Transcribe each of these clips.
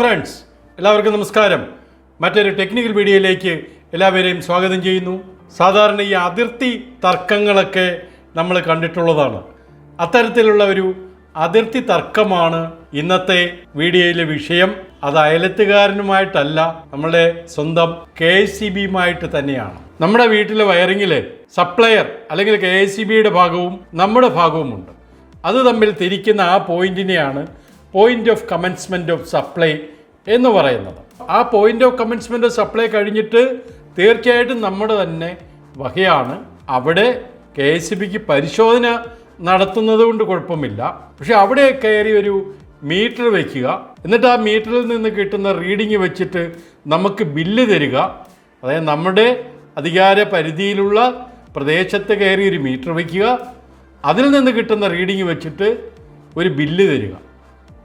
Friends എല്ലാവർക്കും നമസ്കാരം. മറ്റൊരു ടെക്നിക്കൽ വീഡിയോയിലേക്ക് എല്ലാവരെയും സ്വാഗതം ചെയ്യുന്നു. സാധാരണ ഈ അതിർത്തി തർക്കങ്ങളൊക്കെ നമ്മൾ കണ്ടിട്ടുള്ളതാണ്. അത്തരത്തിലുള്ള ഒരു അതിർത്തി തർക്കമാണ് ഇന്നത്തെ വീഡിയോയിലെ വിഷയം. അത് അയലത്തുകാരനുമായിട്ടല്ല നമ്മുടെ സ്വന്തം കെ എസ് സി ബിയുമായിട്ട് തന്നെയാണ്. നമ്മുടെ വീട്ടിലെ വയറിങ്ങിൽ സപ്ലയർ അല്ലെങ്കിൽ കെ എസ് സി ബിയുടെ ഭാഗവും നമ്മുടെ ഭാഗവുമുണ്ട്. അത് തമ്മിൽ തിരിക്കുന്ന ആ പോയിന്റിനെയാണ് point of commencement of supply എന്ന് പറയുന്നത്. ആ point of commencement of supply കഴിഞ്ഞിട്ട് തീർച്ചയായിട്ടും നമ്മുടെ തന്നെ വകയാണ് അവിടെ കെ എസ് ബിക്ക് പരിശോധന നടത്തുന്നത് കൊണ്ട് കുഴപ്പമില്ല. പക്ഷെ അവിടെ കയറി ഒരു മീറ്റർ വയ്ക്കുക എന്നിട്ട് ആ മീറ്ററിൽ നിന്ന് കിട്ടുന്ന റീഡിങ് വെച്ചിട്ട് നമുക്ക് ബില്ല് തരിക. അതായത് നമ്മുടെ അധികാര പരിധിയിലുള്ള പ്രദേശത്ത് കയറി ഒരു മീറ്റർ വയ്ക്കുക അതിൽ നിന്ന് കിട്ടുന്ന റീഡിങ് വെച്ചിട്ട് ഒരു ബില്ല് തരിക.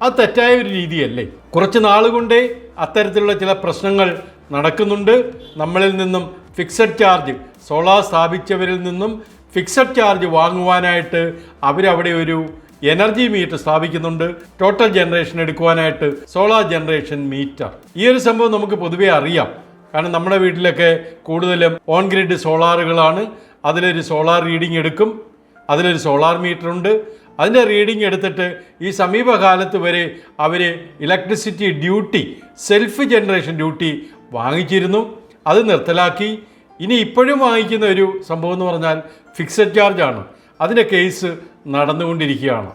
അത് തെറ്റായ ഒരു രീതിയല്ലേ? കുറച്ച് നാളുകൊണ്ടേ അത്തരത്തിലുള്ള ചില പ്രശ്നങ്ങൾ നടക്കുന്നുണ്ട്. നമ്മളിൽ നിന്നും ഫിക്സഡ് ചാർജ് സോളാർ സ്ഥാപിച്ചവരിൽ നിന്നും ഫിക്സഡ് ചാർജ് വാങ്ങുവാനായിട്ട് അവരവിടെ ഒരു എനർജി മീറ്റർ സ്ഥാപിക്കുന്നുണ്ട്. ടോട്ടൽ ജനറേഷൻ എടുക്കുവാനായിട്ട് സോളാർ ജനറേഷൻ മീറ്റർ ഈ ഒരു സംഭവം നമുക്ക് പൊതുവേ അറിയാം. കാരണം നമ്മുടെ വീട്ടിലൊക്കെ കൂടുതലും ഓൺ ഗ്രിഡ് സോളാറുകളാണ് അതിലൊരു സോളാർ റീഡിംഗ് എടുക്കും. അതിലൊരു സോളാർ മീറ്റർ ഉണ്ട്. അതിന്റെ റീഡിംഗ് എടുത്തിട്ട് ഈ സമീപകാലത്ത് വരെ അവർ electricity duty self generation duty വാങ്ങിച്ചിരുന്നു. അത് നിർത്തലാക്കി. ഇനി ഇപ്പോഴും വാങ്ങിക്കുന്ന ഒരു സംഭവം എന്ന് പറഞ്ഞാൽ ഫിക്സഡ് ചാർജാണ് അതിന്റെ കേസ് നടന്നുകൊണ്ടിരിക്കുകയാണ്.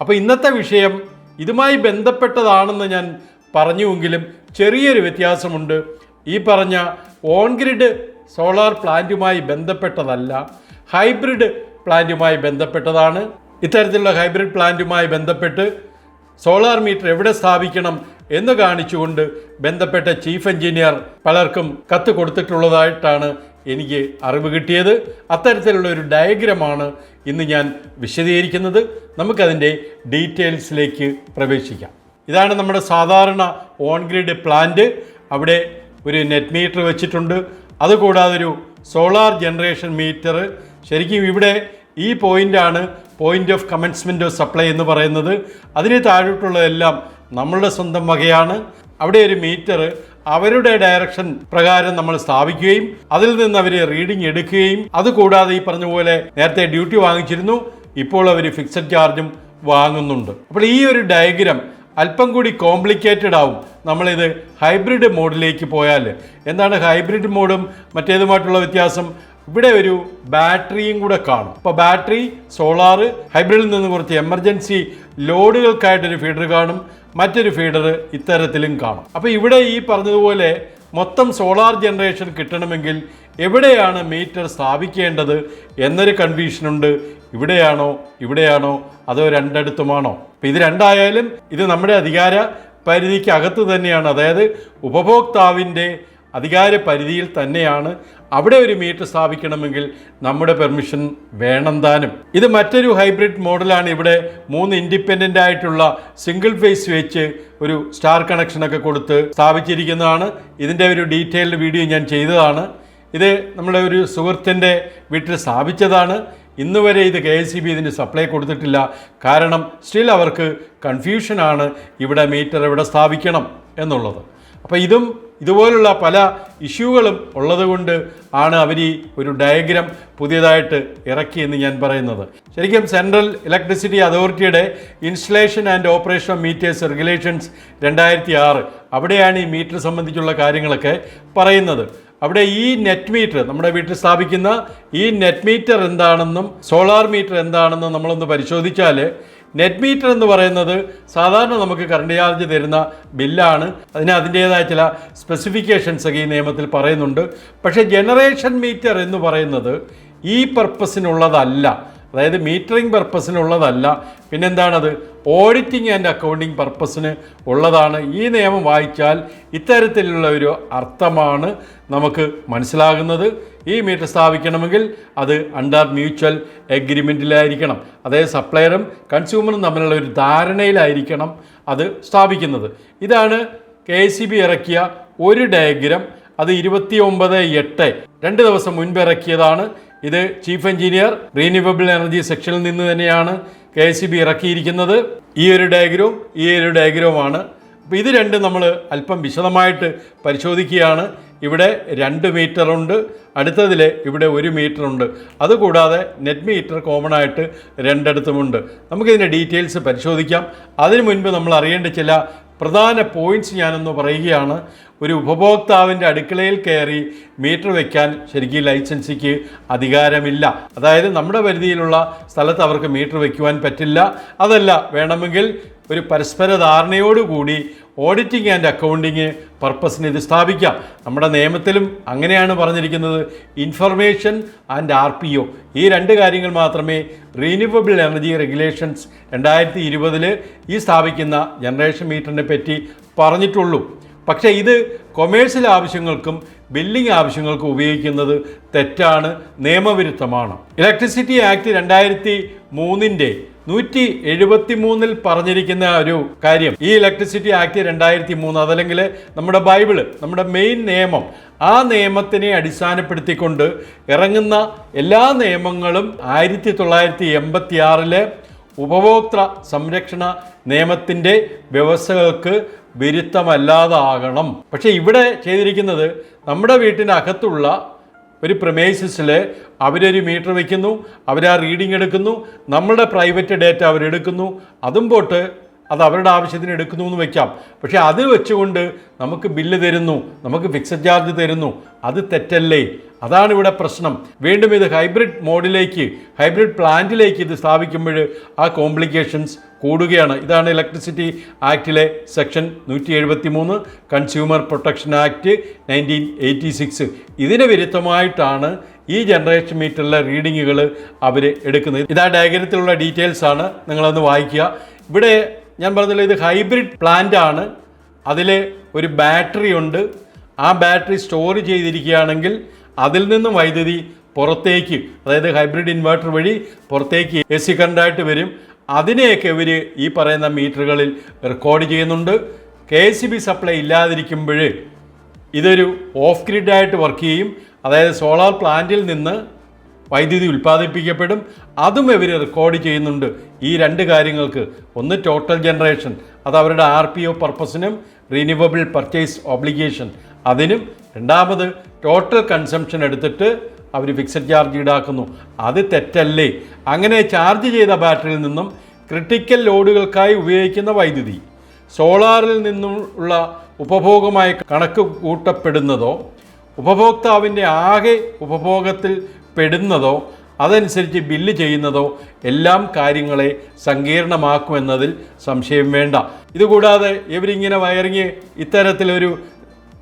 അപ്പോൾ ഇന്നത്തെ വിഷയം ഇതുമായി ബന്ധപ്പെട്ടതാണെന്ന് ഞാൻ പറഞ്ഞുവെങ്കിലും ചെറിയൊരു വ്യത്യാസമുണ്ട്. ഈ പറഞ്ഞ ഓൺ ഗ്രിഡ് സോളാർ പ്ലാന്റുമായി ബന്ധപ്പെട്ടതല്ല ഹൈബ്രിഡ് പ്ലാന്റുമായി ബന്ധപ്പെട്ടതാണ്. ഇത്തരത്തിലുള്ള ഹൈബ്രിഡ് പ്ലാന്റുമായി ബന്ധപ്പെട്ട് സോളാർ മീറ്റർ എവിടെ സ്ഥാപിക്കണം എന്ന് കാണിച്ചുകൊണ്ട് ബന്ധപ്പെട്ട ചീഫ് എഞ്ചിനീയർ പലർക്കും കത്ത് കൊടുത്തിട്ടുള്ളതായിട്ടാണ് എനിക്ക് അറിവ് കിട്ടിയത്. അത്തരത്തിലുള്ള ഒരു ഡയഗ്രമാണ് ഇന്ന് ഞാൻ വിശദീകരിക്കുന്നത്. നമുക്കതിന്റെ ഡീറ്റെയിൽസിലേക്ക് പ്രവേശിക്കാം. ഇതാണ് നമ്മുടെ സാധാരണ ഓൺ ഗ്രിഡ് പ്ലാന്റ്. അവിടെ ഒരു നെറ്റ് മീറ്റർ വെച്ചിട്ടുണ്ട്. അതുകൂടാതെ ഒരു സോളാർ ജനറേഷൻ മീറ്റർ. ശരിക്കും ഇവിടെ ഈ പോയിന്റാണ് point of commencement of supply എന്ന് പറയുന്നത്. അതിന് താഴോട്ടുള്ളതെല്ലാം നമ്മളുടെ സ്വന്തം വകയാണ്. അവിടെ ഒരു മീറ്റർ അവരുടെ ഡയറക്ഷൻ പ്രകാരം നമ്മൾ സ്ഥാപിക്കുകയും അതിൽ നിന്ന് അവർ റീഡിംഗ് എടുക്കുകയും അതുകൂടാതെ ഈ പറഞ്ഞ പോലെ നേരത്തെ ഡ്യൂട്ടി വാങ്ങിച്ചിരുന്നു ഇപ്പോൾ അവർ ഫിക്സഡ് ചാർജും വാങ്ങുന്നുണ്ട്. അപ്പോൾ ഈ ഒരു ഡയഗ്രാം അല്പം കൂടി കോംപ്ലിക്കേറ്റഡ് ആവും നമ്മളിത് ഹൈബ്രിഡ് മോഡിലേക്ക് പോയാൽ എന്താണ് ഹൈബ്രിഡ് മോഡും മറ്റേതുമായിട്ടുള്ള വ്യത്യാസം? ഇവിടെ ഒരു ബാറ്ററിയും കൂടെ കാണും. അപ്പോൾ ബാറ്ററി സോളാർ ഹൈബ്രിഡിൽ നിന്ന് കുറച്ച് എമർജൻസി ലോഡുകൾക്കായിട്ടൊരു ഫീഡർ കാണും. മറ്റൊരു ഫീഡർ ഇത്തരത്തിലും കാണും. അപ്പോൾ ഇവിടെ ഈ പറഞ്ഞതുപോലെ മൊത്തം സോളാർ ജനറേഷൻ കിട്ടണമെങ്കിൽ എവിടെയാണ് മീറ്റർ സ്ഥാപിക്കേണ്ടത് എന്നൊരു കൺഫ്യൂഷനുണ്ട് ഇവിടെയാണോ ഇവിടെയാണോ അതോ രണ്ടിടത്തുമാണോ? അപ്പം ഇത് രണ്ടായാലും ഇത് നമ്മുടെ അധികാര പരിധിക്ക് അകത്ത് തന്നെയാണ്. അതായത് ഉപഭോക്താവിന്റെ അധികാര പരിധിയിൽ തന്നെയാണ് അവിടെ ഒരു മീറ്റർ സ്ഥാപിക്കണമെങ്കിൽ നമ്മുടെ പെർമിഷൻ വേണം താനും ഇത് മറ്റൊരു ഹൈബ്രിഡ് മോഡലാണ് ഇവിടെ മൂന്ന് ഇൻഡിപെൻഡന്റ് ആയിട്ടുള്ള സിംഗിൾ ഫേസ് വെച്ച് ഒരു സ്റ്റാർ കണക്ഷനൊക്കെ കൊടുത്ത് സ്ഥാപിച്ചിരിക്കുന്നതാണ്. ഇതിന്റെ ഒരു ഡീറ്റെയിൽഡ് വീഡിയോ ഞാൻ ചെയ്തതാണ്. ഇത് നമ്മുടെ ഒരു സുഹൃത്തിന്റെ വീട്ടിൽ സ്ഥാപിച്ചതാണ്. ഇന്ന് വരെ ഇത് കെ എസ് സി ബി ഇതിന് സപ്ലൈ കൊടുത്തിട്ടില്ല. കാരണം സ്റ്റിൽ അവർക്ക് കൺഫ്യൂഷനാണ് ഇവിടെ മീറ്റർ എവിടെ സ്ഥാപിക്കണം എന്നുള്ളത്. അപ്പോൾ ഇതും ഇതുപോലുള്ള പല ഇഷ്യൂകളും ഉള്ളതുകൊണ്ട് ആണ് അവർ ഈ ഒരു ഡയഗ്രാം പുതിയതായിട്ട് ഇറക്കിയെന്ന് ഞാൻ പറയുന്നത്. ശരിക്കും സെൻട്രൽ ഇലക്ട്രിസിറ്റി അതോറിറ്റിയുടെ installation and operation of meters regulations രണ്ടായിരത്തി ആറ്. അവിടെയാണ് ഈ മീറ്റർ സംബന്ധിച്ചുള്ള കാര്യങ്ങളൊക്കെ പറയുന്നത്. അവിടെ ഈ നെറ്റ് മീറ്റർ നമ്മുടെ വീട്ടിൽ സ്ഥാപിക്കുന്ന ഈ നെറ്റ് മീറ്റർ എന്താണെന്നും സോളാർ മീറ്റർ എന്താണെന്നും നമ്മളൊന്ന് പരിശോധിച്ചാൽ നെറ്റ് മീറ്റർ എന്ന് പറയുന്നത് സാധാരണ നമുക്ക് കറണ്ട് ചാർജ് തരുന്ന ബില്ലാണ് അതിന് അതിന്റേതായ ചില സ്പെസിഫിക്കേഷൻസ് ഈ നിയമത്തിൽ പറയുന്നുണ്ട്. പക്ഷേ ജനറേഷൻ മീറ്റർ എന്ന് പറയുന്നത് ഈ പർപ്പസിനുള്ളതല്ല അതായത് മീറ്ററിംഗ് പർപ്പസിനുള്ളതല്ല പിന്നെന്താണത്? ഓഡിറ്റിംഗ് ആൻഡ് അക്കൗണ്ടിങ് പർപ്പസിന് ഉള്ളതാണ്. ഈ നിയമം വായിച്ചാൽ ഇത്തരത്തിലുള്ള ഒരു അർത്ഥമാണ് നമുക്ക് മനസ്സിലാകുന്നത്. ഈ മീറ്റർ സ്ഥാപിക്കണമെങ്കിൽ അത് അണ്ടർ മ്യൂച്വൽ എഗ്രിമെന്റിലായിരിക്കണം അതായത് സപ്ലയറും കൺസ്യൂമറും തമ്മിലുള്ള ഒരു ധാരണയിലായിരിക്കണം അത് സ്ഥാപിക്കുന്നത്. ഇതാണ് കെ ഇറക്കിയ ഒരു ഡയഗ്രാം അത് ഇരുപത്തി ഒമ്പത് എട്ട്. രണ്ട് ദിവസം മുൻപ് ഇറക്കിയതാണ്. ഇത് ചീഫ് എഞ്ചിനീയർ റീന്യൂവബിൾ എനർജി സെക്ഷനിൽ നിന്ന് തന്നെയാണ് കെ എസ് ബി ഇറക്കിയിരിക്കുന്നത്. ഈ ഒരു ഡയഗ്രവും ഈ ഒരു ഡയഗ്രവുമാണ് അപ്പോൾ ഇത് രണ്ടും നമ്മൾ അല്പം വിശദമായിട്ട് പരിശോധിക്കുകയാണ്. ഇവിടെ രണ്ട് മീറ്റർ ഉണ്ട്. അടുത്തതിൽ ഇവിടെ ഒരു മീറ്റർ ഉണ്ട്. അതുകൂടാതെ നെറ്റ് മീറ്റർ കോമൺ ആയിട്ട് രണ്ടിടത്തുമുണ്ട് നമുക്കിതിന്റെ ഡീറ്റെയിൽസ് പരിശോധിക്കാം. അതിനു മുൻപ് നമ്മൾ അറിയേണ്ട ചില പ്രധാന പോയിന്റ്സ് ഞാനൊന്ന് പറയുകയാണ്. ഒരു ഉപഭോക്താവിന്റെ അടുക്കളയിൽ കയറി മീറ്റർ വയ്ക്കാൻ ശരിക്കും ലൈസൻസിക്ക് അധികാരമില്ല. അതായത് നമ്മുടെ പരിധിയിലുള്ള സ്ഥലത്ത് അവർക്ക് മീറ്റർ വയ്ക്കുവാൻ പറ്റില്ല. അതല്ല വേണമെങ്കിൽ ഒരു പരസ്പര ധാരണയോടുകൂടി ഓഡിറ്റിംഗ് ആൻഡ് അക്കൗണ്ടിങ് പർപ്പസിന് ഇത് സ്ഥാപിക്കാം. നമ്മുടെ നിയമത്തിലും അങ്ങനെയാണ് പറഞ്ഞിരിക്കുന്നത്. Information and R P O. ഈ രണ്ട് കാര്യങ്ങൾ മാത്രമേ റീന്യൂവബിൾ എനർജി റെഗുലേഷൻസ് രണ്ടായിരത്തി ഇരുപതിൽ ഈ സ്ഥാപിക്കുന്ന ജനറേഷൻ മീറ്ററിനെ പറ്റി പറഞ്ഞിട്ടുള്ളൂ. പക്ഷേ ഇത് കൊമേഴ്സ്യൽ ആവശ്യങ്ങൾക്കും ബില്ലിംഗ് ആവശ്യങ്ങൾക്കും ഉപയോഗിക്കുന്നത് തെറ്റാണ് നിയമവിരുദ്ധമാണ്. ഇലക്ട്രിസിറ്റി ആക്ട് രണ്ടായിരത്തി മൂന്നിന്റെ നൂറ്റി എഴുപത്തി മൂന്നിൽ പറഞ്ഞിരിക്കുന്ന ഒരു കാര്യം. ഈ ഇലക്ട്രിസിറ്റി ആക്ട് രണ്ടായിരത്തി മൂന്ന് അതല്ലെങ്കിൽ നമ്മുടെ ബൈബിൾ നമ്മുടെ മെയിൻ നിയമം ആ നിയമത്തിനെ അടിസ്ഥാനപ്പെടുത്തിക്കൊണ്ട് ഇറങ്ങുന്ന എല്ലാ നിയമങ്ങളും ആയിരത്തി തൊള്ളായിരത്തി എൺപത്തി ആറിലെ ഉപഭോക്തൃ സംരക്ഷണ നിയമത്തിന്റെ വ്യവസ്ഥകൾക്ക് വിരുദ്ധമല്ലാതാകണം. പക്ഷേ ഇവിടെ ചെയ്തിരിക്കുന്നത് നമ്മുടെ വീട്ടിനകത്തുള്ള ഒരു പ്രമേസിസിൽ അവരൊരു മീറ്റർ വയ്ക്കുന്നു അവർ ആ റീഡിംഗ് എടുക്കുന്നു നമ്മളുടെ പ്രൈവറ്റ് ഡേറ്റ അവരെടുക്കുന്നു. അതും പോട്ട് അത് അവരുടെ ആവശ്യത്തിന് എടുക്കുന്നു എന്ന് വെക്കാം. പക്ഷേ അത് വെച്ചുകൊണ്ട് നമുക്ക് ബില്ല് തരുന്നു നമുക്ക് ഫിക്സഡ് ചാർജ് തരുന്നു അത് തെറ്റല്ലേ? അതാണ് ഇവിടെ പ്രശ്നം. വീണ്ടും ഇത് ഹൈബ്രിഡ് മോഡിലേക്ക് ഹൈബ്രിഡ് പ്ലാന്റിലേക്ക് ഇത് സ്ഥാപിക്കുമ്പോൾ ആ കോംപ്ലിക്കേഷൻസ് കൂടുകയാണ്. ഇതാണ് ഇലക്ട്രിസിറ്റി ആക്റ്റിലെ സെക്ഷൻ നൂറ്റി എഴുപത്തി മൂന്ന് consumer protection act nineteen eighty six ഇതിന് വിരുദ്ധമായിട്ടാണ് ഈ ജനറേഷൻ മീറ്ററിലെ റീഡിങ്ങുകൾ അവർ എടുക്കുന്നത്. ഇതാ ഡയഗ്രത്തിലുള്ള ഡീറ്റെയിൽസ് ആണ്. നിങ്ങളൊന്ന് വായിക്കുക. ഇവിടെ ഞാൻ പറഞ്ഞില്ല ഇത് ഹൈബ്രിഡ് പ്ലാന്റ് ആണ്. അതിൽ ഒരു ബാറ്ററി ഉണ്ട്. ആ ബാറ്ററി സ്റ്റോർ ചെയ്തിരിക്കുകയാണെങ്കിൽ അതിൽ നിന്നും വൈദ്യുതി പുറത്തേക്ക് അതായത് ഹൈബ്രിഡ് ഇൻവെർട്ടർ വഴി പുറത്തേക്ക് എ സി കറണ്ടായിട്ട് വരും. അതിനെയൊക്കെ ഇവർ ഈ പറയുന്ന മീറ്ററുകളിൽ റെക്കോർഡ് ചെയ്യുന്നുണ്ട്. കെ എസ് ബി സപ്ലൈ ഇല്ലാതിരിക്കുമ്പോൾ ഇതൊരു ഓഫ് ഗ്രിഡായിട്ട് വർക്ക് ചെയ്യും. അതായത് സോളാർ പ്ലാന്റിൽ നിന്ന് വൈദ്യുതി ഉൽപ്പാദിപ്പിക്കപ്പെടും. അതും ഇവർ റെക്കോർഡ് ചെയ്യുന്നുണ്ട്. ഈ രണ്ട് കാര്യങ്ങൾക്ക്. ഒന്ന് ടോട്ടൽ ജനറേഷൻ അത് അവരുടെ ആർ പി ഒ പർപ്പസിനും റിന്യൂവബിൾ പർച്ചേസ് ഓബ്ലിഗേഷൻ അതിനും. രണ്ടാമത് ടോട്ടൽ കൺസംഷൻ എടുത്തിട്ട് അവർ ഫിക്സഡ് ചാർജ് ഈടാക്കുന്നു. അത് തെറ്റല്ലേ? അങ്ങനെ ചാർജ് ചെയ്ത ബാറ്ററിയിൽ നിന്നും ക്രിട്ടിക്കൽ ലോഡുകൾക്കായി ഉപയോഗിക്കുന്ന വൈദ്യുതി. സോളാറിൽ നിന്നുള്ള ഉപഭോഗമായി കണക്ക് കൂട്ടപ്പെടുന്നതോ ഉപഭോക്താവിന്റെ ആകെ ഉപഭോഗത്തിൽ പെടുന്നതോ അതനുസരിച്ച് ബില്ല് ചെയ്യുന്നതോ എല്ലാം കാര്യങ്ങളെ സങ്കീർണമാക്കുമെന്നതിൽ സംശയം വേണ്ട. ഇതുകൂടാതെ ഇവരിങ്ങനെ വയറിങ് ഇത്തരത്തിലൊരു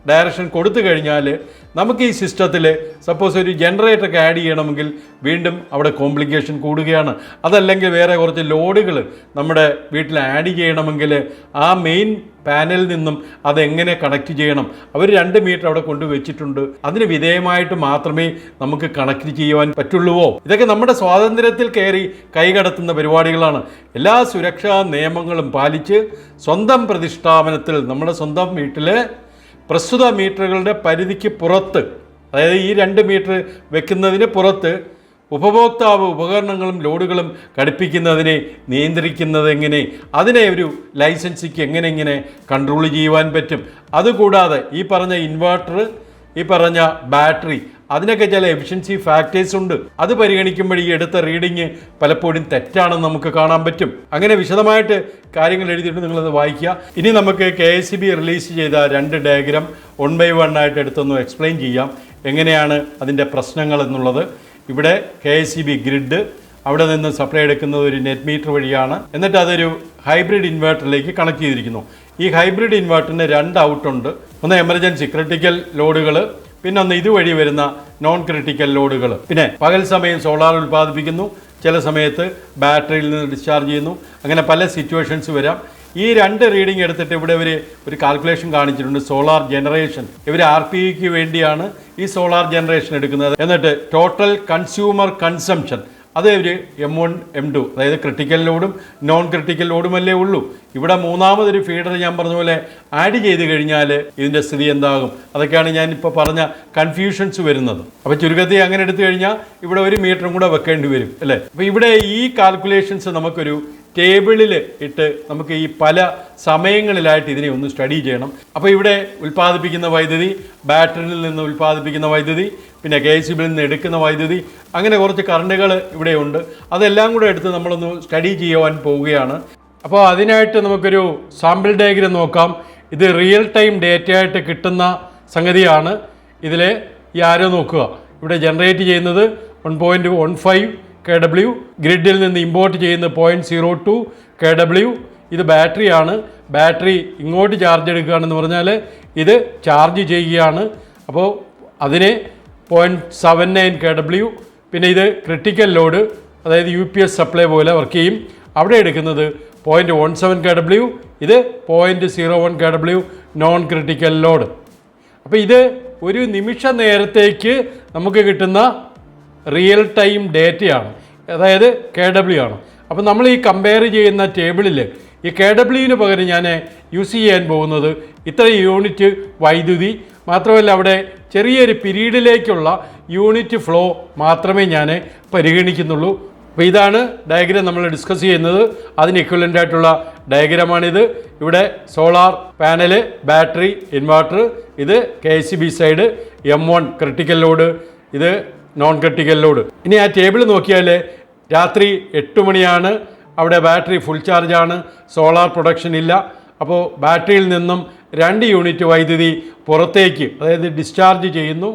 ഡയറക്ഷൻ കൊടുത്തു കഴിഞ്ഞാൽ നമുക്ക് ഈ സിസ്റ്റത്തിൽ സപ്പോസ് ഒരു ജനറേറ്ററൊക്കെ ആഡ് ചെയ്യണമെങ്കിൽ വീണ്ടും അവിടെ കോംപ്ലിക്കേഷൻ കൂടുകയാണ്. അതല്ലെങ്കിൽ വേറെ കുറച്ച് ലോഡുകൾ നമ്മുടെ വീട്ടിൽ ആഡ് ചെയ്യണമെങ്കിൽ ആ മെയിൻ പാനലിൽ നിന്നും അതെങ്ങനെ കണക്ട് ചെയ്യണം? അവർ രണ്ട് മീറ്റർ അവിടെ കൊണ്ടുവച്ചിട്ടുണ്ട് അതിന് വിധേയമായിട്ട് മാത്രമേ നമുക്ക് കണക്ട് ചെയ്യുവാൻ പറ്റുള്ളൂവോ? ഇതൊക്കെ നമ്മുടെ സ്വാതന്ത്ര്യത്തിൽ കയറി കൈകടത്തുന്ന പരിപാടികളാണ്. എല്ലാ സുരക്ഷാ നിയമങ്ങളും പാലിച്ച് സ്വന്തം പ്രതിഷ്ഠാപനത്തിൽ നമ്മുടെ സ്വന്തം വീട്ടിൽ പ്രസ്തുത മീറ്ററുകളുടെ പരിധിക്ക് പുറത്ത് അതായത് ഈ രണ്ട് മീറ്റർ വെക്കുന്നതിന് പുറത്ത് ഉപഭോക്താവ് ഉപകരണങ്ങളും ലോഡുകളും ഘടിപ്പിക്കുന്നതിനെ നിയന്ത്രിക്കുന്നത് എങ്ങനെ അതിനെ ഒരു ലൈസൻസിക്ക് എങ്ങനെ എങ്ങനെ കൺട്രോൾ ചെയ്യുവാൻ പറ്റും. അതുകൂടാതെ ഈ പറഞ്ഞ ഇൻവെർട്ടർ ഈ പറഞ്ഞ ബാറ്ററി അതിനൊക്കെ ചില എഫിഷ്യൻസി ഫാക്ടേഴ്സ് ഉണ്ട്. അത് പരിഗണിക്കുമ്പോൾ ഈ എടുത്ത റീഡിങ് പലപ്പോഴും തെറ്റാണെന്ന് നമുക്ക് കാണാൻ പറ്റും. അങ്ങനെ വിശദമായിട്ട് കാര്യങ്ങൾ എഴുതിയിട്ട് നിങ്ങളത് വായിക്കുക. ഇനി നമുക്ക് കെ എസ് ബി റിലീസ് ചെയ്ത രണ്ട് ഡയഗ്രാം വൺ ബൈ വൺ ആയിട്ട് എടുത്തൊന്ന് എക്സ്പ്ലെയിൻ ചെയ്യാം. എങ്ങനെയാണ് അതിന്റെ പ്രശ്നങ്ങൾ എന്നുള്ളത്. ഇവിടെ K S C B grid അവിടെ നിന്ന് സപ്ലൈ എടുക്കുന്നത് ഒരു നെറ്റ് മീറ്റർ വഴിയാണ്. എന്നിട്ട് അതൊരു ഹൈബ്രിഡ് ഇൻവേർട്ടറിലേക്ക് കണക്ട് ചെയ്തിരിക്കുന്നു. ഈ ഹൈബ്രിഡ് ഇൻവേർട്ടറിന് രണ്ട് ഔട്ടുണ്ട് ഒന്ന് എമർജൻസി ക്രിട്ടിക്കൽ ലോഡുകൾ പിന്നെ ഒന്ന് ഇതുവഴി വരുന്ന നോൺ ക്രിട്ടിക്കൽ ലോഡുകൾ പിന്നെ പകൽ സമയം സോളാർ ഉൽപ്പാദിപ്പിക്കുന്നു. ചില സമയത്ത് ബാറ്ററിയിൽ നിന്ന് ഡിസ്ചാർജ് ചെയ്യുന്നു. അങ്ങനെ പല സിറ്റുവേഷൻസ് വരാം. ഈ രണ്ട് റീഡിംഗ് എടുത്തിട്ട് ഇവിടെ ഇവർ ഒരു കാൽക്കുലേഷൻ കാണിച്ചിട്ടുണ്ട്. സോളാർ ജനറേഷൻ ഇവർ ആർ പി ഇക്ക് വേണ്ടിയാണ് ഈ സോളാർ ജനറേഷൻ എടുക്കുന്നത്. എന്നിട്ട് ടോട്ടൽ കൺസ്യൂമർ കൺസംഷൻ അത് ഒരു എം വൺ എം ടു അതായത് ക്രിട്ടിക്കൽ ലോഡും നോൺ ക്രിട്ടിക്കൽ ലോഡുമല്ലേ ഉള്ളൂ. ഇവിടെ മൂന്നാമതൊരു ഫീഡർ ഞാൻ പറഞ്ഞ പോലെ ആഡ് ചെയ്ത് കഴിഞ്ഞാൽ ഇതിന്റെ സ്ഥിതി എന്താകും? അതൊക്കെയാണ് ഞാൻ ഇപ്പോൾ പറഞ്ഞ കൺഫ്യൂഷൻസ് വരുന്നത്. അപ്പോൾ ചുരുക്കത്തിൽ അങ്ങനെ എടുത്തു കഴിഞ്ഞാൽ ഇവിടെ ഒരു മീറ്ററും കൂടെ വെക്കേണ്ടി വരും അല്ലേ? അപ്പോൾ ഇവിടെ ഈ കാൽക്കുലേഷൻസ് നമുക്കൊരു ടേബിളിൽ ഇട്ട് നമുക്ക് ഈ പല സമയങ്ങളിലായിട്ട് ഇതിനെ ഒന്ന് സ്റ്റഡി ചെയ്യണം. അപ്പോൾ ഇവിടെ ഉൽപ്പാദിപ്പിക്കുന്ന വൈദ്യുതി ബാറ്ററിയിൽ നിന്ന് ഉൽപ്പാദിപ്പിക്കുന്ന വൈദ്യുതി പിന്നെ കെ എസ് നിന്ന് എടുക്കുന്ന വൈദ്യുതി അങ്ങനെ കുറച്ച് കറണ്ടുകൾ ഇവിടെയുണ്ട് അതെല്ലാം കൂടെ എടുത്ത് നമ്മളൊന്ന് സ്റ്റഡി ചെയ്യുവാൻ പോവുകയാണ്. അപ്പോൾ അതിനായിട്ട് നമുക്കൊരു സാമ്പിൾ ഡയഗ്രം നോക്കാം. ഇത് റിയൽ ടൈം ഡേറ്റ ആയിട്ട് കിട്ടുന്ന സംഗതിയാണ്. ഇതിലെ ഈ ആരോ നോക്കുക. ഇവിടെ ജനറേറ്റ് ചെയ്യുന്നത് one point one five K W ഗ്രിഡിൽ നിന്ന് ഇമ്പോർട്ട് ചെയ്യുന്ന point zero two K W. ഇത് ബാറ്ററിയാണ്. ബാറ്ററി ഇങ്ങോട്ട് ചാർജ് എടുക്കുകയാണെന്ന് പറഞ്ഞാൽ ഇത് ചാർജ് ചെയ്യുകയാണ്. അപ്പോൾ അതിന് point seven nine K W. പിന്നെ ഇത് ക്രിട്ടിക്കൽ ലോഡ് അതായത് യു പി എസ് സപ്ലൈ പോലെ വർക്ക് ചെയ്യും. അവിടെ എടുക്കുന്നത് point one seven K W. ഇത് point zero one K W non critical load അപ്പോൾ ഇത് ഒരു നിമിഷ നേരത്തേക്ക് നമുക്ക് കിട്ടുന്ന റിയൽ ടൈം ഡേറ്റയാണ് അതായത് കെ ഡബ്ല്യു ആണ്. അപ്പോൾ നമ്മൾ ഈ കമ്പയർ ചെയ്യുന്ന ടേബിളിൽ ഈ കെ ഡബ്ല്യുവിന് പകരം ഞാൻ യൂസ് ചെയ്യാൻ പോകുന്നത് ഇത്ര യൂണിറ്റ് വൈദ്യുതി. മാത്രമല്ല അവിടെ ചെറിയൊരു പിരീഡിലേക്കുള്ള യൂണിറ്റ് ഫ്ലോ മാത്രമേ ഞാൻ പരിഗണിക്കുന്നുള്ളൂ. അപ്പോൾ ഇതാണ് ഡയഗ്രാം നമ്മൾ ഡിസ്കസ് ചെയ്യുന്നത്. അതിന് ഇക്വലന്റ് ആയിട്ടുള്ള ഡയഗ്രാമാണിത് ഇവിടെ സോളാർ പാനൽ ബാറ്ററി ഇൻവെർട്ടർ ഇത് K side M one critical load ഇത് നോൺ ക്രിട്ടിക്കൽ ലോഡ് ഇനി ആ ടേബിൾ നോക്കിയാൽ രാത്രി എട്ട് മണിയാണ് അവിടെ ബാറ്ററി ഫുൾ ചാർജാണ് സോളാർ പ്രൊഡക്ഷൻ ഇല്ല. അപ്പോൾ ബാറ്ററിയിൽ നിന്നും രണ്ട് യൂണിറ്റ് വൈദ്യുതി പുറത്തേക്ക് അതായത് ഡിസ്ചാർജ് ചെയ്യുന്നു.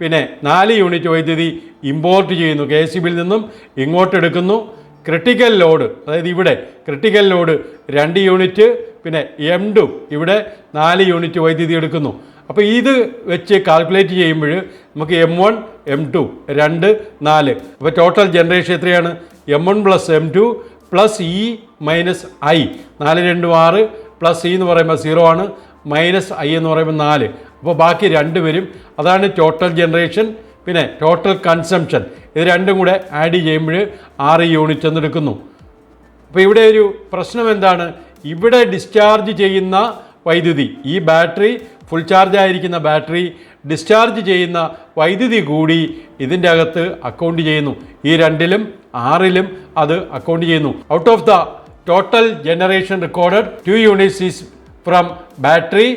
പിന്നെ നാല് യൂണിറ്റ് വൈദ്യുതി ഇമ്പോർട്ട് ചെയ്യുന്നു കെ എസ് ബിയിൽ നിന്നും ഇങ്ങോട്ട് എടുക്കുന്നു. ക്രിട്ടിക്കൽ ലോഡ് അതായത് ഇവിടെ ക്രിട്ടിക്കൽ ലോഡ് രണ്ട് യൂണിറ്റ് പിന്നെ എം ടു ഇവിടെ നാല് യൂണിറ്റ് വൈദ്യുതി എടുക്കുന്നു. അപ്പോൾ ഇത് വെച്ച് കാൽക്കുലേറ്റ് ചെയ്യുമ്പോൾ നമുക്ക് എം വൺ എം ടു രണ്ട് നാല്. അപ്പോൾ ടോട്ടൽ ജനറേഷൻ എത്രയാണ്? M one plus M two plus E minus I നാല് രണ്ടും ആറ് പ്ലസ് ഇ എന്ന് പറയുമ്പോൾ സീറോ ആണ്. മൈനസ് ഐ എന്ന് പറയുമ്പോൾ നാല്. അപ്പോൾ ബാക്കി രണ്ട് വരും. അതാണ് ടോട്ടൽ ജനറേഷൻ പിന്നെ ടോട്ടൽ കൺസംഷൻ ഇത് രണ്ടും കൂടെ ആഡ് ചെയ്യുമ്പോൾ ആറ് യൂണിറ്റ് എന്നെടുക്കുന്നു അപ്പോൾ ഇവിടെ ഒരു പ്രശ്നം എന്താണ്? ഇവിടെ ഡിസ്ചാർജ് ചെയ്യുന്ന വൈദ്യുതി ഈ ബാറ്ററി ഫുൾ ചാർജ് ആയിരിക്കുന്ന ബാറ്ററി ഡിസ്ചാർജ് ചെയ്യുന്ന വൈദ്യുതി കൂടി ഇതിന്റെ അകത്ത് അക്കൗണ്ട് ചെയ്യുന്നു. ഈ രണ്ടിലും ആറിലും അത് അക്കൗണ്ട് ചെയ്യുന്നു. Out of the total generation recorded two units is from battery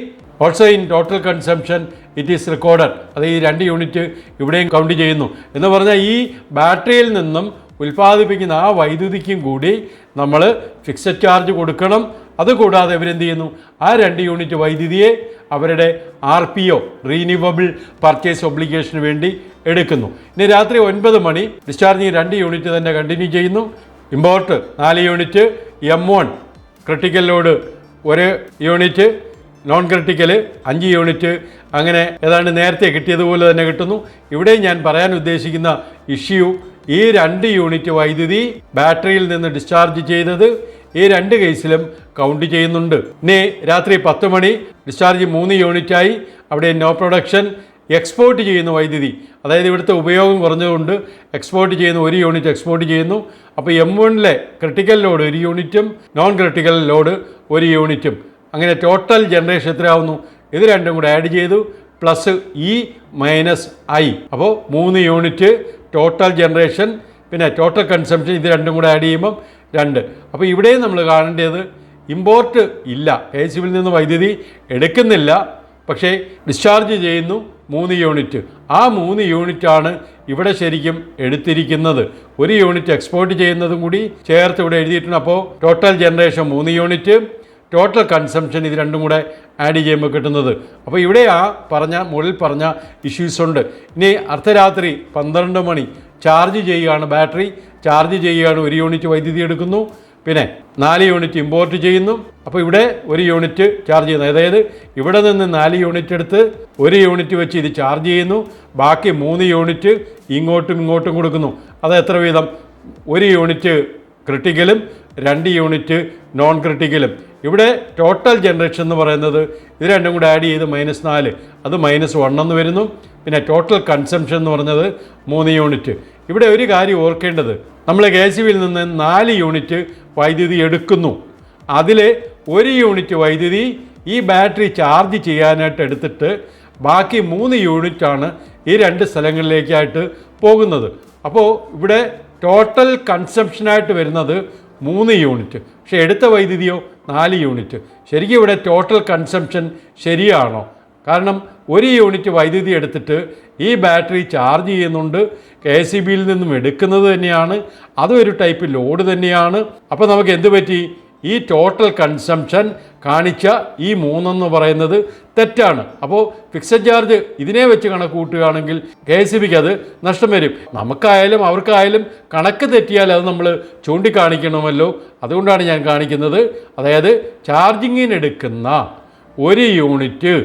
also in total consumption it is recorded അത് ഈ രണ്ട് യൂണിറ്റ് ഇവിടെയും കൗണ്ട് ചെയ്യുന്നു. എന്ന് പറഞ്ഞാൽ ഈ ബാറ്ററിയിൽ നിന്നും ഉൽപ്പാദിപ്പിക്കുന്ന ആ വൈദ്യുതിക്കും കൂടി നമ്മൾ ഫിക്സഡ് ചാർജ് കൊടുക്കണം. അതുകൂടാതെ ഇവരെന്ത് ചെയ്യുന്നു ആ രണ്ട് യൂണിറ്റ് വൈദ്യുതിയെ അവരുടെ R P O renewable purchase ഒബ്ലിഗേഷന് വേണ്ടി എടുക്കുന്നു. ഇനി രാത്രി ഒൻപത് മണി ഡിസ്ചാർജിങ് രണ്ട് യൂണിറ്റ് തന്നെ കണ്ടിന്യൂ ചെയ്യുന്നു. ഇമ്പോർട്ട് നാല് unit M one critical load ഒരു യൂണിറ്റ് നോൺ ക്രിട്ടിക്കൽ അഞ്ച് യൂണിറ്റ്. അങ്ങനെ ഏതാണ്ട് നേരത്തെ കിട്ടിയതുപോലെ തന്നെ കിട്ടുന്നു. ഇവിടെ ഞാൻ പറയാൻ ഉദ്ദേശിക്കുന്ന ഇഷ്യൂ ഈ രണ്ട് യൂണിറ്റ് വൈദ്യുതി ബാറ്ററിയിൽ നിന്ന് ഡിസ്ചാർജ് ചെയ്തത് ഈ രണ്ട് കേസിലും കൗണ്ട് ചെയ്യുന്നുണ്ട്. ഇനി രാത്രി പത്ത് മണി ഡിസ്ചാർജ് മൂന്ന് യൂണിറ്റായി. അവിടെ നോ പ്രൊഡക്ഷൻ എക്സ്പോർട്ട് ചെയ്യുന്ന വൈദ്യുതി. അതായത് ഇവിടുത്തെ ഉപയോഗം കുറഞ്ഞതുകൊണ്ട് എക്സ്പോർട്ട് ചെയ്യുന്ന ഒരു യൂണിറ്റ് എക്സ്പോർട്ട് ചെയ്യുന്നു. അപ്പോൾ എം വണ്ണിലെ ക്രിട്ടിക്കൽ ലോഡ് ഒരു യൂണിറ്റും നോൺ ക്രിട്ടിക്കൽ ലോഡ് ഒരു യൂണിറ്റും. അങ്ങനെ ടോട്ടൽ ജനറേഷൻ എത്രയാവുന്നു? ഇത് രണ്ടും കൂടെ ആഡ് ചെയ്തു. പ്ലസ് ഇ മൈനസ് ഐ അപ്പോൾ മൂന്ന് യൂണിറ്റ് ടോട്ടൽ ജനറേഷൻ പിന്നെ ടോട്ടൽ കൺസംഷൻ ഇത് രണ്ടും കൂടെ ആഡ് ചെയ്യുമ്പം രണ്ട്. അപ്പോൾ ഇവിടെയും നമ്മൾ കാണേണ്ടത് ഇമ്പോർട്ട് ഇല്ല. എ എസ് നിന്ന് വൈദ്യുതി എടുക്കുന്നില്ല. പക്ഷേ ഡിസ്ചാർജ് ചെയ്യുന്നു മൂന്ന് യൂണിറ്റ് ആ മൂന്ന് യൂണിറ്റാണ് ഇവിടെ ശരിക്കും എടുത്തിരിക്കുന്നത്. ഒരു യൂണിറ്റ് എക്സ്പോർട്ട് ചെയ്യുന്നതും കൂടി ചേർത്ത് ഇവിടെ എഴുതിയിട്ടുണ്ട്. അപ്പോൾ ടോട്ടൽ ജനറേഷൻ മൂന്ന് യൂണിറ്റ് ടോട്ടൽ കൺസംഷൻ ഇത് രണ്ടും കൂടെ ആഡ് ചെയ്യുമ്പോൾ കിട്ടുന്നത്. അപ്പോൾ ഇവിടെ ആ പറഞ്ഞ മുകളിൽ പറഞ്ഞ ഇഷ്യൂസ് ഉണ്ട്. ഇനി അർദ്ധരാത്രി പന്ത്രണ്ട് മണി ചാർജ് ചെയ്യുകയാണ് ബാറ്ററി ചാർജ് ചെയ്യുകയാണ് ഒരു യൂണിറ്റ് വൈദ്യുതി എടുക്കുന്നു. പിന്നെ നാല് യൂണിറ്റ് ഇമ്പോർട്ട് ചെയ്യുന്നു. അപ്പോൾ ഇവിടെ ഒരു യൂണിറ്റ് ചാർജ് ചെയ്യുന്നു. അതായത് ഇവിടെ നിന്ന് നാല് യൂണിറ്റ് എടുത്ത് ഒരു യൂണിറ്റ് വെച്ച് ഇത് ചാർജ് ചെയ്യുന്നു. ബാക്കി മൂന്ന് യൂണിറ്റ് ഇങ്ങോട്ടും ഇങ്ങോട്ടും കൊടുക്കുന്നു. അത് എത്ര വീതം? ഒരു യൂണിറ്റ് ക്രിട്ടിക്കലും രണ്ട് യൂണിറ്റ് നോൺ ക്രിട്ടിക്കലും ഇവിടെ ടോട്ടൽ ജനറേഷൻ എന്ന് പറയുന്നത് ഇത് രണ്ടും കൂടെ ആഡ് ചെയ്ത് മൈനസ് നാല്. അത് മൈനസ് വൺ എന്ന് വരുന്നു. പിന്നെ ടോട്ടൽ കൺസംഷൻ എന്ന് പറഞ്ഞത് മൂന്ന് യൂണിറ്റ് ഇവിടെ ഒരു കാര്യം ഓർക്കേണ്ടത്. നമ്മൾ കെ സി ബിയിൽ നിന്ന് നാല് യൂണിറ്റ് വൈദ്യുതി എടുക്കുന്നു. അതിൽ ഒരു യൂണിറ്റ് വൈദ്യുതി ഈ ബാറ്ററി ചാർജ് ചെയ്യാനായിട്ട് എടുത്തിട്ട് ബാക്കി മൂന്ന് യൂണിറ്റാണ് ഈ രണ്ട് സ്ഥലങ്ങളിലേക്കായിട്ട് പോകുന്നത്. അപ്പോൾ ഇവിടെ ടോട്ടൽ കൺസംഷനായിട്ട് വരുന്നത് മൂന്ന് യൂണിറ്റ്. പക്ഷെ എടുത്ത വൈദ്യുതിയോ നാല് യൂണിറ്റ്. ശരിക്കും ഇവിടെ ടോട്ടൽ കൺസംഷൻ ശരിയാണോ? കാരണം ഒരു യൂണിറ്റ് വൈദ്യുതി എടുത്തിട്ട് ഈ ബാറ്ററി ചാർജ് ചെയ്യുന്നുണ്ട്. കെ എസ് ഇ ബിയിൽ നിന്നും എടുക്കുന്നത് തന്നെയാണ്. അതും ഒരു ടൈപ്പ് ലോഡ് തന്നെയാണ്. അപ്പോൾ നമുക്ക് എന്ത് പറ്റി? ഈ ടോട്ടൽ കൺസംഷൻ കാണിച്ച ഈ മൂന്നെന്ന് പറയുന്നത് തെറ്റാണ്. അപ്പോൾ ഫിക്സഡ് ചാർജ് ഇതിനെ വെച്ച് കണക്ക് കൂട്ടുകയാണെങ്കിൽ കെ എസ് ബിക്ക് അത് നഷ്ടം വരും. നമുക്കായാലും അവർക്കായാലും കണക്ക് തെറ്റിയാൽ അത് നമ്മൾ ചൂണ്ടിക്കാണിക്കണമല്ലോ. അതുകൊണ്ടാണ് ഞാൻ കാണിക്കുന്നത്. അതായത് ചാർജിങ്ങിനെടുക്കുന്ന ഒരു യൂണിറ്റ്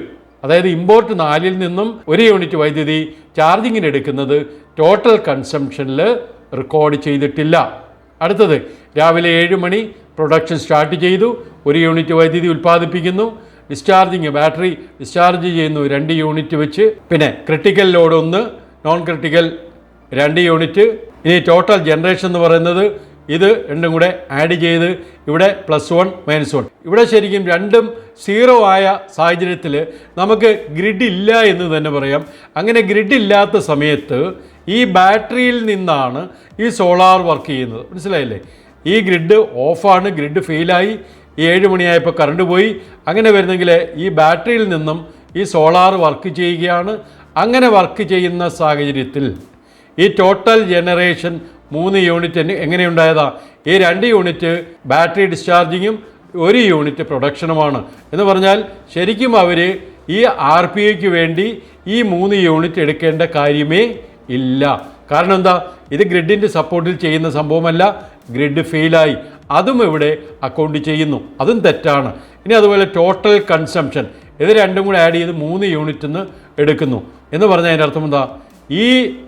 അതായത് ഇമ്പോർട്ട് നാലിൽ നിന്നും ഒരു യൂണിറ്റ് വൈദ്യുതി ചാർജിങ്ങിന് എടുക്കുന്നത് ടോട്ടൽ കൺസംഷനിൽ റെക്കോർഡ് ചെയ്തിട്ടില്ല. അടുത്തത് രാവിലെ ഏഴ് മണി പ്രൊഡക്ഷൻ സ്റ്റാർട്ട് ചെയ്തു. ഒരു യൂണിറ്റ് വൈദ്യുതി ഉൽപ്പാദിപ്പിക്കുന്നു. ഡിസ്ചാർജിങ് ബാറ്ററി ഡിസ്ചാർജ് ചെയ്യുന്നു രണ്ട് യൂണിറ്റ് വെച്ച്. പിന്നെ ക്രിട്ടിക്കൽ ലോഡ് ഒന്ന് നോൺ ക്രിട്ടിക്കൽ രണ്ട് യൂണിറ്റ്. ഇനി ടോട്ടൽ ജനറേഷൻ എന്ന് പറയുന്നത് ഇത് രണ്ടും കൂടെ ആഡ് ചെയ്ത് ഇവിടെ പ്ലസ് വൺ മൈനസ് വൺ. ഇവിടെ ശരിക്കും രണ്ടും സീറോ ആയ സാഹചര്യത്തിൽ നമുക്ക് ഗ്രിഡ് ഇല്ല എന്ന് തന്നെ പറയാം. അങ്ങനെ ഗ്രിഡ് ഇല്ലാത്ത സമയത്ത് ഈ ബാറ്ററിയിൽ നിന്നാണ് ഈ സോളാർ വർക്ക് ചെയ്യുന്നത്. മനസ്സിലായില്ലേ? ഈ ഗ്രിഡ് ഓഫാണ് ഗ്രിഡ് ഫെയിലായി. ഏഴ് മണിയായപ്പോൾ കറണ്ട് പോയി. അങ്ങനെ വരുന്നെങ്കിൽ ഈ ബാറ്ററിയിൽ നിന്നും ഈ സോളാർ വർക്ക് ചെയ്യുകയാണ്. അങ്ങനെ വർക്ക് ചെയ്യുന്ന സാഹചര്യത്തിൽ ഈ ടോട്ടൽ ജനറേഷൻ മൂന്ന് യൂണിറ്റ് എങ്ങനെയുണ്ടായതാ? ഈ രണ്ട് യൂണിറ്റ് ബാറ്ററി ഡിസ്ചാർജിങ്ങും ഒരു യൂണിറ്റ് പ്രൊഡക്ഷനുമാണ് എന്ന് പറഞ്ഞാൽ ശരിക്കും അവർ ഈ ആർ പി ഐക്ക് വേണ്ടി ഈ മൂന്ന് യൂണിറ്റ് എടുക്കേണ്ട കാര്യമേ ഇല്ല. കാരണം എന്താ? ഇത് ഗ്രിഡിന്റെ സപ്പോർട്ടിൽ ചെയ്യുന്ന സംഭവമല്ല. ഗ്രിഡ് ഫെയിലായി അതും ഇവിടെ അക്കൗണ്ട് ചെയ്യുന്നു. അതും തെറ്റാണ്. ഇനി അതുപോലെ ടോട്ടൽ കൺസംഷൻ ഇത് രണ്ടും കൂടെ ആഡ് ചെയ്ത് മൂന്ന് യൂണിറ്റ് എന്ന് എടുക്കുന്നു. എന്ന് പറഞ്ഞാൽ അതിന്റെ അർത്ഥം എന്താ? ഈ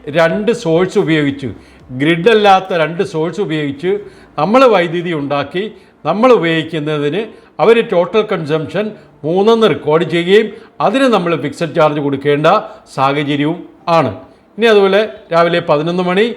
രണ്ട് സോഴ്സ് ഉപയോഗിച്ച് ഗ്രിഡ് അല്ലാത്ത രണ്ട് സോഴ്സ് ഉപയോഗിച്ച് നമ്മൾ വൈദ്യുതി ഉണ്ടാക്കി നമ്മൾ ഉപയോഗിക്കുന്നതിന് അവർ ടോട്ടൽ കൺസംഷൻ മൂന്നെന്ന് റെക്കോർഡ് ചെയ്യുകയും അതിന് നമ്മൾ ഫിക്സഡ് ചാർജ് കൊടുക്കേണ്ട സാഹചര്യവും ആണ്. ഇനി അതുപോലെ രാവിലെ പതിനൊന്ന് മണി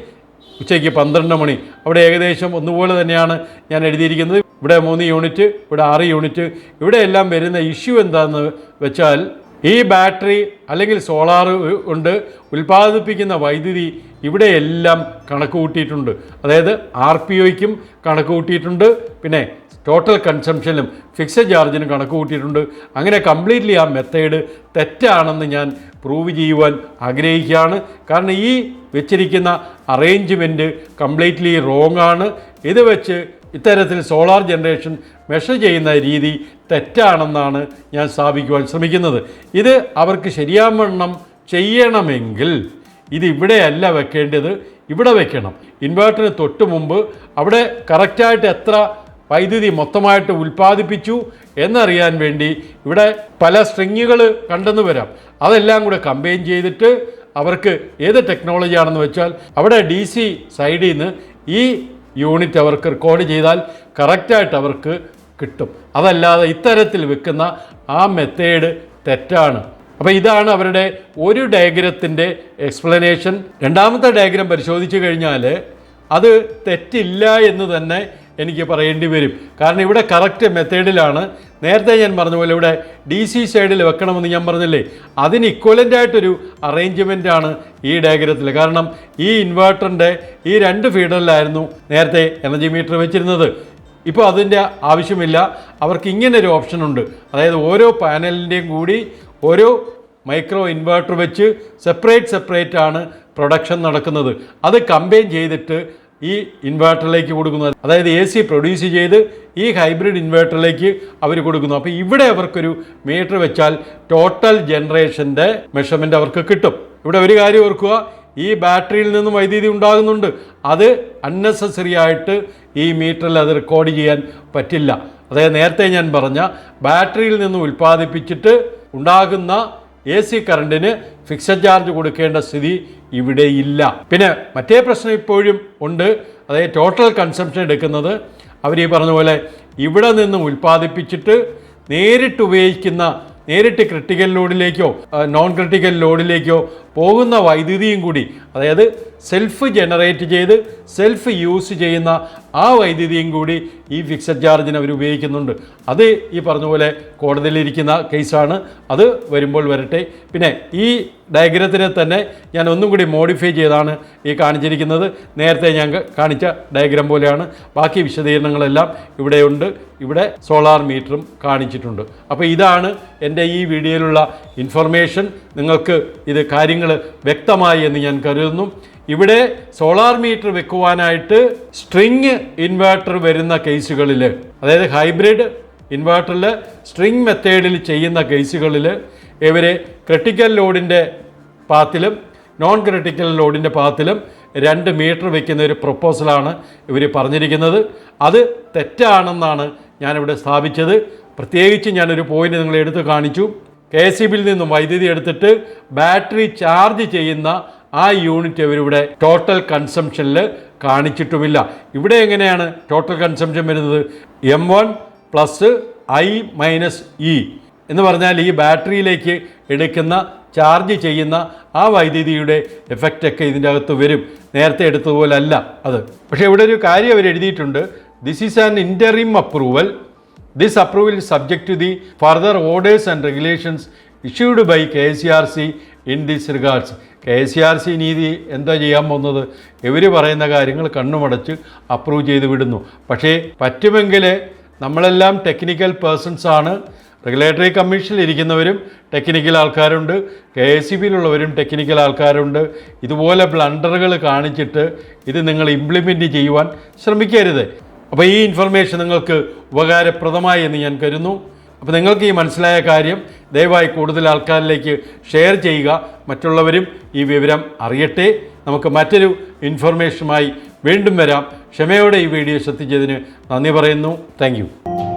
ഉച്ചയ്ക്ക് പന്ത്രണ്ട് മണി. അവിടെ ഏകദേശം ഒന്നുപോലെ തന്നെയാണ് ഞാൻ എഴുതിയിരിക്കുന്നത്. ഇവിടെ മൂന്ന് യൂണിറ്റ് ഇവിടെ ആറ് യൂണിറ്റ് ഇവിടെ എല്ലാം വരുന്ന ഇഷ്യൂ എന്താണെന്ന് വെച്ചാൽ ഈ ബാറ്ററി അല്ലെങ്കിൽ സോളാർ കൊണ്ട് ഉൽപ്പാദിപ്പിക്കുന്ന വൈദ്യുതി ഇവിടെയെല്ലാം കണക്ക് കൂട്ടിയിട്ടുണ്ട് അതായത് ആർ പി ഒയ്ക്കും കണക്ക് കൂട്ടിയിട്ടുണ്ട് പിന്നെ ടോട്ടൽ കൺസംഷനിലും ഫിക്സഡ് ചാർജിനും കണക്ക് കൂട്ടിയിട്ടുണ്ട്. അങ്ങനെ കംപ്ലീറ്റ്ലി ആ മെത്തേഡ് തെറ്റാണെന്ന് ഞാൻ പ്രൂവ് ചെയ്യുവാൻ ആഗ്രഹിക്കുകയാണ്. കാരണം ഈ വെച്ചിരിക്കുന്ന അറേഞ്ച്മെന്റ് കംപ്ലീറ്റ്ലി റോങ് ആണ്. ഇത് വെച്ച് ഇത്തരത്തിൽ സോളാർ ജനറേഷൻ മെഷർ ചെയ്യുന്ന രീതി തെറ്റാണെന്നാണ് ഞാൻ സ്ഥാപിക്കുവാൻ ശ്രമിക്കുന്നത്. ഇത് അവർക്ക് ശരിയാവണ്ണം ചെയ്യണമെങ്കിൽ ഇത് ഇവിടെയല്ല വെക്കേണ്ടത്. ഇവിടെ വെക്കണം. ഇൻവേർട്ടറിന് തൊട്ട് മുമ്പ് അവിടെ കറക്റ്റായിട്ട് എത്ര വൈദ്യുതി മൊത്തമായിട്ട് ഉൽപ്പാദിപ്പിച്ചു എന്നറിയാൻ വേണ്ടി ഇവിടെ പല സ്ട്രിങ്ങുകൾ കണ്ടെന്ന് വരാം. അതെല്ലാം കൂടെ കമ്പൈൻ ചെയ്തിട്ട് അവർക്ക് ഏത് ടെക്നോളജി ആണെന്ന് വെച്ചാൽ അവിടെ ഡി സി സൈഡിൽ നിന്ന് ഈ യൂണിറ്റ് അവർക്ക് റെക്കോർഡ് ചെയ്താൽ കറക്റ്റായിട്ട് അവർക്ക് കിട്ടും. അതല്ലാതെ ഇത്തരത്തിൽ വെക്കുന്ന ആ മെത്തേഡ് തെറ്റാണ്. അപ്പോൾ ഇതാണ് അവരുടെ ഒരു ഡയഗ്രത്തിന്റെ എക്സ്പ്ലനേഷൻ രണ്ടാമത്തെ ഡയഗ്രം പരിശോധിച്ച് കഴിഞ്ഞാൽ അത് തെറ്റില്ല എന്ന് തന്നെ എനിക്ക് പറയേണ്ടി വരും. കാരണം ഇവിടെ കറക്റ്റ് മെത്തേഡിലാണ് നേരത്തെ ഞാൻ പറഞ്ഞ പോലെ ഇവിടെ ഡി സി സൈഡിൽ വെക്കണമെന്ന് ഞാൻ പറഞ്ഞില്ലേ? അതിന് ഇക്വലന്റ് ആയിട്ടൊരു അറേഞ്ച്മെന്റ് ആണ് ഈ ഡയഗ്രത്തിൽ കാരണം ഈ ഇൻവേർട്ടറിന്റെ ഈ രണ്ട് ഫീഡറിലായിരുന്നു നേരത്തെ എനർജി മീറ്റർ വെച്ചിരുന്നത്. ഇപ്പോൾ അതിന്റെ ആവശ്യമില്ല. അവർക്ക് ഇങ്ങനെ ഒരു ഓപ്ഷൻ ഉണ്ട്. അതായത് ഓരോ പാനലിന്റെയും കൂടി ഓരോ മൈക്രോ ഇൻവേർട്ടർ വെച്ച് സെപ്പറേറ്റ് സെപ്പറേറ്റ് ആണ് പ്രൊഡക്ഷൻ നടക്കുന്നത്. അത് കമ്പൈൻ ചെയ്തിട്ട് ഈ ഇൻവേർട്ടറിലേക്ക് കൊടുക്കുന്നു. അതായത് എ സി പ്രൊഡ്യൂസ് ചെയ്ത് ഈ ഹൈബ്രിഡ് ഇൻവേർട്ടറിലേക്ക് അവർ കൊടുക്കുന്നു. അപ്പോൾ ഇവിടെ അവർക്കൊരു മീറ്റർ വെച്ചാൽ ടോട്ടൽ ജനറേഷന്റെ മെഷർമെന്റ് അവർക്ക് കിട്ടും. ഇവിടെ ഒരു കാര്യം ഓർക്കുക ഈ ബാറ്ററിയിൽ നിന്നും വൈദ്യുതി ഉണ്ടാകുന്നുണ്ട്. അത് അൺനെസസറി ആയിട്ട് ഈ മീറ്ററിൽ അത് റെക്കോർഡ് ചെയ്യാൻ പറ്റില്ല. അതായത് നേരത്തെ ഞാൻ പറഞ്ഞ ബാറ്ററിയിൽ നിന്നും ഉൽപ്പാദിപ്പിച്ചിട്ട് ഉണ്ടാകുന്ന എ സി കറണ്ടിന് ഫിക്സഡ് ചാർജ് കൊടുക്കേണ്ട സ്ഥിതി ഇവിടെ ഇല്ല. പിന്നെ മറ്റേ പ്രശ്നം ഇപ്പോഴും ഉണ്ട്. അതായത് ടോട്ടൽ കൺസംഷൻ എടുക്കുന്നത് അവർ ഈ പറഞ്ഞ പോലെ ഇവിടെ നിന്ന് ഉൽപ്പാദിപ്പിച്ചിട്ട് നേരിട്ട് ഉപയോഗിക്കുന്ന നേരിട്ട് ക്രിട്ടിക്കൽ ലോഡിലേക്കോ നോൺ ക്രിട്ടിക്കൽ ലോഡിലേക്കോ പോകുന്ന വൈദ്യുതിയും കൂടി അതായത് സെൽഫ് ജനറേറ്റ് ചെയ്ത് സെൽഫ് യൂസ് ചെയ്യുന്ന ആ വൈദ്യുതിയും കൂടി ഈ ഫിക്സഡ് ചാർജിന് അവർ ഉപയോഗിക്കുന്നുണ്ട്. അത് ഈ പറഞ്ഞ പോലെ കോടതിയിലിരിക്കുന്ന കേസാണ് അത് വരുമ്പോൾ വരട്ടെ. പിന്നെ ഈ ഡയഗ്രത്തിനെ തന്നെ ഞാൻ ഒന്നും കൂടി മോഡിഫൈ ചെയ്താണ് ഈ കാണിച്ചിരിക്കുന്നത്. നേരത്തെ ഞാൻ കാണിച്ച ഡയഗ്രാം പോലെയാണ്. ബാക്കി വിശദീകരണങ്ങളെല്ലാം ഇവിടെയുണ്ട്. ഇവിടെ സോളാർ മീറ്ററും കാണിച്ചിട്ടുണ്ട്. അപ്പോൾ ഇതാണ് എന്റെ ഈ വീഡിയോയിലുള്ള ഇൻഫർമേഷൻ നിങ്ങൾക്ക് ഇത് കാര്യങ്ങൾ വ്യക്തമായി എന്ന് ഞാൻ കരുതുന്നു. ഇവിടെ സോളാർ മീറ്റർ വെക്കുവാനായിട്ട് സ്ട്രിങ് ഇൻവേർട്ടർ വരുന്ന കേസുകളിൽ അതായത് ഹൈബ്രിഡ് ഇൻവേർട്ടറിൽ സ്ട്രിങ് മെത്തേഡിൽ ചെയ്യുന്ന കേസുകളിൽ ഇവരെ ക്രിട്ടിക്കൽ ലോഡിന്റെ പാത്തിലും നോൺ ക്രിട്ടിക്കൽ ലോഡിന്റെ പാത്തിലും രണ്ട് മീറ്റർ വയ്ക്കുന്ന ഒരു പ്രപ്പോസലാണ് ഇവർ പറഞ്ഞിരിക്കുന്നത്. അത് തെറ്റാണെന്നാണ് ഞാനിവിടെ സ്ഥാപിച്ചത്. പ്രത്യേകിച്ച് ഞാനൊരു പോയിന്റ് നിങ്ങളെ എടുത്ത് കാണിച്ചു. കെ എസ് ബിയിൽ നിന്നും വൈദ്യുതി എടുത്തിട്ട് ബാറ്ററി ചാർജ് ചെയ്യുന്ന ആ യൂണിറ്റ് അവരിവിടെ ടോട്ടൽ കൺസംഷനിൽ കാണിച്ചിട്ടുമില്ല. ഇവിടെ എങ്ങനെയാണ് ടോട്ടൽ കൺസംഷൻ വരുന്നത്? M one plus I minus E എന്ന് പറഞ്ഞാൽ ഈ ബാറ്ററിയിലേക്ക് എടുക്കുന്ന ചാർജ് ചെയ്യുന്ന ആ വൈദ്യുതിയുടെ എഫക്റ്റൊക്കെ ഇതിന്റെ അകത്ത് വരും. നേരത്തെ എടുത്തതുപോലല്ല അത്. പക്ഷേ ഇവിടെ ഒരു കാര്യം അവർ എഴുതിയിട്ടുണ്ട് this is an interim approval this approval is subject to the further orders and regulations issued by in R C in this regards K C R C നീതി എന്താ ചെയ്യാൻ പോകുന്നത്? ഇവർ പറയുന്ന കാര്യങ്ങൾ കണ്ണുമടച്ച് അപ്രൂവ് ചെയ്ത് വിടുന്നു. പക്ഷേ പറ്റുമെങ്കിൽ നമ്മളെല്ലാം ടെക്നിക്കൽ പേഴ്സൺസ് ആണ്. റെഗുലേറ്ററി കമ്മീഷനിൽ ഇരിക്കുന്നവരും ടെക്നിക്കൽ ആൾക്കാരുണ്ട്. കെ എസ് സി ബിയിലുള്ളവരും ടെക്നിക്കൽ ആൾക്കാരുണ്ട്. ഇതുപോലെ ബ്ലണ്ടറുകൾ കാണിച്ചിട്ട് ഇത് നിങ്ങൾ ഇംപ്ലിമെന്റ് ചെയ്യുവാൻ ശ്രമിക്കരുത്. അപ്പോൾ ഈ ഇൻഫർമേഷൻ നിങ്ങൾക്ക് ഉപകാരപ്രദമായി എന്ന് ഞാൻ കരുതുന്നു. അപ്പോൾ നിങ്ങൾക്ക് ഈ മനസ്സിലായ കാര്യം ദയവായി കൂടുതൽ ആൾക്കാരിലേക്ക് ഷെയർ ചെയ്യുക. മറ്റുള്ളവരും ഈ വിവരം അറിയട്ടെ. നമുക്ക് മറ്റൊരു ഇൻഫർമേഷനുമായി വീണ്ടും വരാം. ക്ഷമയോടെ ഈ വീഡിയോ ശ്രദ്ധിച്ചതിന് നന്ദി പറയുന്നു. താങ്ക്